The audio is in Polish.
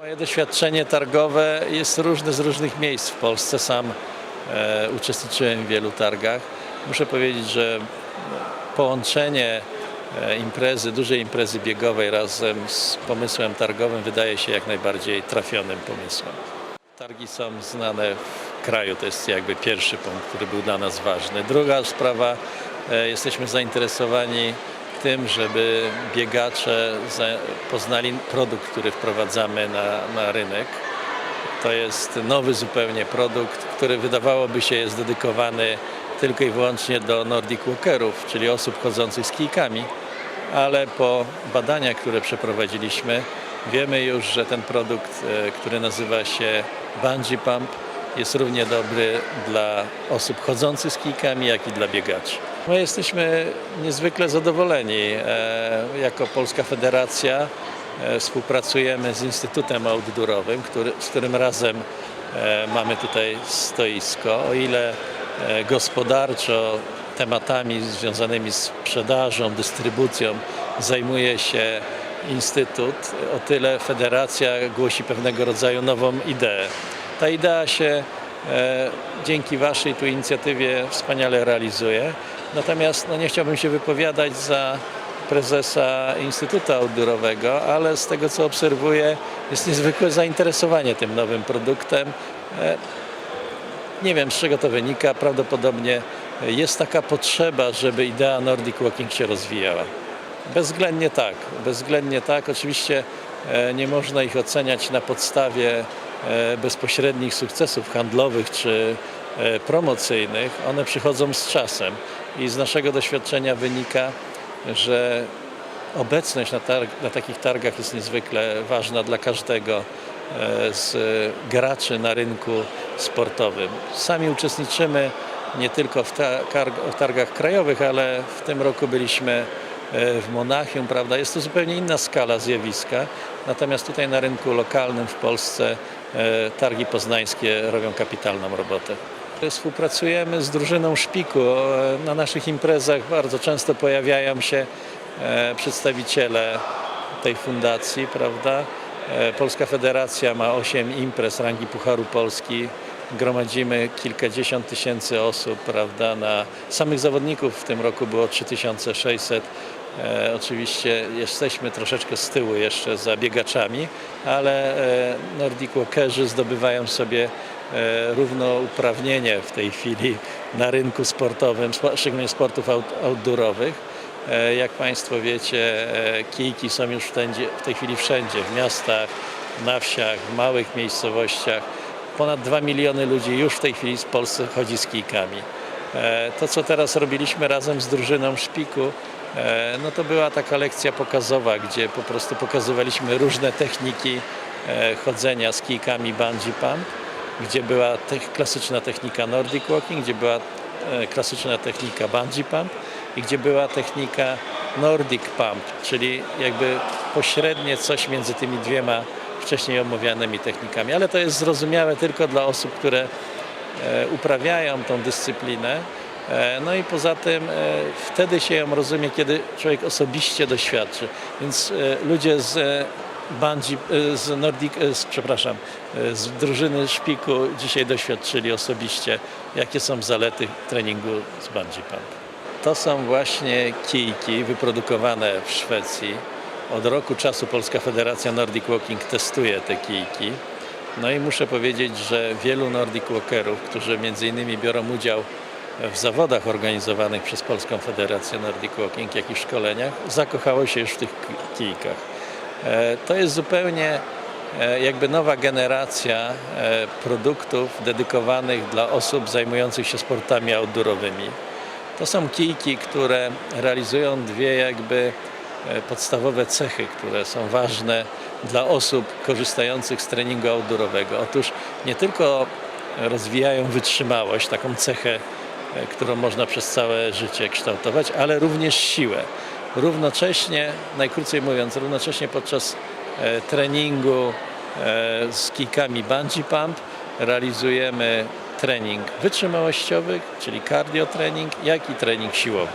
Moje doświadczenie targowe jest różne z różnych miejsc w Polsce. Sam e, uczestniczyłem w wielu targach. Muszę powiedzieć, że połączenie e, imprezy, dużej imprezy biegowej razem z pomysłem targowym wydaje się jak najbardziej trafionym pomysłem. Targi są znane w kraju, to jest jakby pierwszy punkt, który był dla nas ważny. Druga sprawa, e, jesteśmy zainteresowani tym, żeby biegacze poznali produkt, który wprowadzamy na, na rynek. To jest nowy zupełnie produkt, który wydawałoby się jest dedykowany tylko i wyłącznie do Nordic Walkerów, czyli osób chodzących z kijkami, ale po badaniach, które przeprowadziliśmy, wiemy już, że ten produkt, e, który nazywa się Bungee Pump, jest równie dobry dla osób chodzących z kijkami, jak i dla biegaczy. My jesteśmy niezwykle zadowoleni. E, Jako Polska Federacja e, współpracujemy z Instytutem Outdoorowym, który, z którym razem e, mamy tutaj stoisko. O ile gospodarczo tematami związanymi z sprzedażą, dystrybucją zajmuje się Instytut, o tyle Federacja głosi pewnego rodzaju nową ideę. Ta idea się e, dzięki Waszej tu inicjatywie wspaniale realizuje. Natomiast no, nie chciałbym się wypowiadać za prezesa Instytutu Outdoorowego, ale z tego co obserwuję jest niezwykłe zainteresowanie tym nowym produktem. E, nie wiem z czego to wynika, prawdopodobnie jest taka potrzeba, żeby idea Nordic Walking się rozwijała. Bezwzględnie tak, bezwzględnie tak. Oczywiście e, nie można ich oceniać na podstawie bezpośrednich sukcesów handlowych czy e, promocyjnych. One przychodzą z czasem i z naszego doświadczenia wynika, że obecność na, targ, na takich targach jest niezwykle ważna dla każdego e, z graczy na rynku sportowym. Sami uczestniczymy nie tylko w, w targach krajowych, ale w tym roku byliśmy e, w Monachium, prawda? Jest to zupełnie inna skala zjawiska. Natomiast tutaj na rynku lokalnym w Polsce e, targi poznańskie robią kapitalną robotę. Współpracujemy z drużyną Szpiku. E, Na naszych imprezach bardzo często pojawiają się e, przedstawiciele tej fundacji, prawda? E, Polska Federacja ma 8 imprez rangi Pucharu Polski. Gromadzimy kilkadziesiąt tysięcy osób, prawda? Na samych zawodników w tym roku było 3600. E, oczywiście jesteśmy troszeczkę z tyłu jeszcze za biegaczami, ale e, Nordic Walkerzy zdobywają sobie e, równouprawnienie w tej chwili na rynku sportowym, spo- szczególnie sportów out- outdoorowych. Jak Państwo wiecie, kijki są już w, tej chwili wszędzie, w miastach, na wsiach, w małych miejscowościach. Ponad 2 miliony ludzi już w tej chwili w Polsce chodzi z kijkami. To, co teraz robiliśmy razem z drużyną Szpiku, no to była taka lekcja pokazowa, gdzie po prostu pokazywaliśmy różne techniki e, chodzenia z kijkami bungee pump, gdzie była klasyczna technika Nordic Walking, gdzie była e, klasyczna technika bungee pump i gdzie była technika Nordic Pump, czyli jakby pośrednie coś między tymi dwiema wcześniej omawianymi technikami. Ale to jest zrozumiałe tylko dla osób, które e, uprawiają tą dyscyplinę. E, No i poza tym e, wtedy się ją rozumie, kiedy człowiek osobiście doświadczy. Więc e, ludzie z e, z Nordic, z, przepraszam, z drużyny Szpiku dzisiaj doświadczyli osobiście, jakie są zalety treningu z Bungee Pump. To są właśnie kijki wyprodukowane w Szwecji. Od roku czasu Polska Federacja Nordic Walking testuje te kijki. No i muszę powiedzieć, że wielu Nordic Walkerów, którzy między innymi biorą udział w zawodach organizowanych przez Polską Federację Nordic Walking, jak i w szkoleniach, zakochało się już w tych ki- kijkach. E, To jest zupełnie e, jakby nowa generacja e, produktów dedykowanych dla osób zajmujących się sportami outdoorowymi. To są kijki, które realizują dwie jakby podstawowe cechy, które są ważne dla osób korzystających z treningu outdoorowego. Otóż nie tylko rozwijają wytrzymałość, taką cechę, którą można przez całe życie kształtować, ale również siłę. Równocześnie, najkrócej mówiąc, równocześnie podczas e, treningu e, z kijkami bungee pump realizujemy trening wytrzymałościowy, czyli cardio trening, jak i trening siłowy.